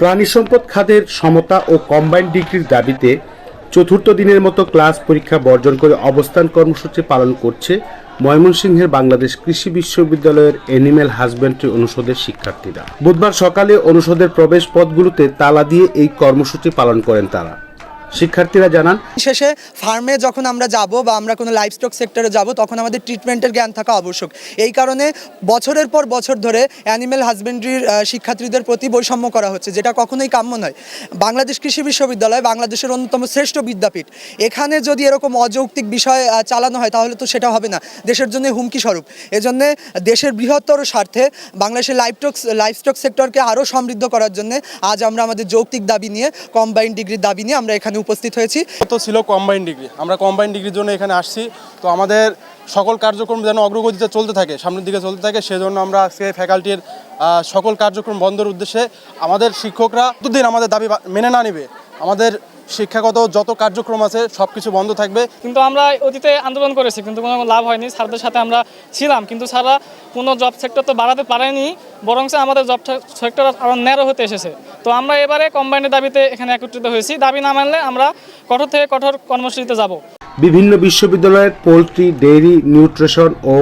প্রাণী সম্পদ খাতের সমতা ও কম্বাইন ডিগ্রির দাবিতে চতুর্থ দিনের মতো ক্লাস পরীক্ষা বর্জন করে অবস্থান কর্মসূচি পালন করছে ময়মনসিংহের বাংলাদেশ কৃষি বিশ্ববিদ্যালয়ের অ্যানিম্যাল হাজব্যান্ড্রি অনুষদের শিক্ষার্থীরা। বুধবার সকালে অনুষদের প্রবেশ পথগুলোতে তালা দিয়ে এই কর্মসূচি পালন করেন তারা। শিক্ষার্থীরা জানান। শেষে ফার্মে যখন আমরা যাব বা আমরা কোনো লাইফ স্টক সেক্টরে যাব, তখন আমাদের ট্রিটমেন্টের জ্ঞান থাকা আবশ্যক। এই কারণে বছরের পর বছর ধরে অ্যানিমেল হাজবেন্ড্রির শিক্ষার্থীদের প্রতি বৈষম্য করা হচ্ছে, যেটা কখনোই কাম্য নয়। বাংলাদেশ কৃষি বিশ্ববিদ্যালয় বাংলাদেশের অন্যতম শ্রেষ্ঠ বিদ্যাপীঠ। এখানে যদি এরকম অযৌক্তিক বিষয় চালানো হয়, তাহলে তো সেটা হবে না। দেশের জন্য হুমকি স্বরূপ। এজন্য দেশের বৃহত্তর স্বার্থে বাংলাদেশের লাইভস্টক লাইভস্টক সেক্টরকে আরও সমৃদ্ধ করার জন্য আজ আমরা আমাদের যৌক্তিক দাবি নিয়ে কম্বাইন্ড ডিগ্রির দাবি নিয়ে আমরা এখানে উপস্থিত হয়েছি। তো ছিল কম্বাইন ডিগ্রি আমরা কম্বাইন ডিগ্রির জন্য এখানে আসছি। তো আমাদের সকল কার্যক্রম যেন অগ্রগতিতে চলতে থাকে সামনের দিকে চলতে থাকে সেজন্য আমরা আজকে ফ্যাকাল্টির সকল কার্যক্রম বন্ধের উদ্দেশ্যে আমাদের শিক্ষকরা দুদিন আমাদের দাবি মেনে না নেবে। আমাদের শিক্ষাগত যত কার্যক্রম আছে সব কিছু বন্ধ থাকবে। কিন্তু আমরা অতীতে আন্দোলন করেছি কিন্তু কোনো লাভ হয়নি। স্যারদের সাথে আমরা ছিলাম কিন্তু সারা কোনো জব সেক্টর তো বাড়াতে পারেনি বরং আমাদের জব সেক্টর আরও ন্যারো হতে এসেছে। তো আমরা এবারে কম্বাইনের দাবিতে এখানে একত্রিত হয়েছি। দাবি না মানলে আমরা কঠোর থেকে কঠোর কর্মসূচিতে যাব। বিভিন্ন বিশ্ববিদ্যালয়ের পোলট্রি, ডেইরি, নিউট্রিশন ও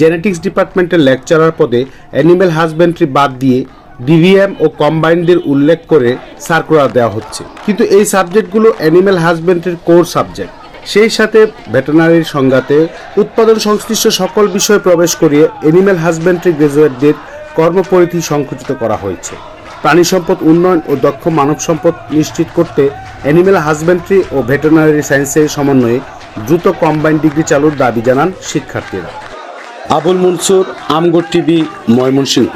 জেনেটিক্স ডিপার্টমেন্টের লেকচারার পদে অ্যানিম্যাল হাজবেন্ডারি বাদ দিয়ে ডিভিএম ও কম্বাইনদের উল্লেখ করে সার্কুলার দেওয়া হচ্ছে। কিন্তু এই সাবজেক্টগুলো অ্যানিম্যাল হাজবেন্ডারির কোর সাবজেক্ট। সেই সাথে ভেটেনারির সংঘাতে উৎপাদন সংশ্লিষ্ট সকল বিষয়ে প্রবেশ করিয়ে অ্যানিম্যাল হাজবেন্ডারি গ্রাজুয়েটদের কর্মপরিধি সংকুচিত করা হয়েছে। প্রাণী সম্পদ উন্নয়ন ও দক্ষ মানব সম্পদ নিশ্চিত করতে অ্যানিমেল হাজবেন্ড্রি ও ভেটেরিনারি সায়েন্সের সমন্বয়ে দ্রুত কম্বাইন ডিগ্রি চালুর দাবি জানান শিক্ষার্থীরা। আবুল মনসুর আমগর টিভি, ময়মনসিংহ।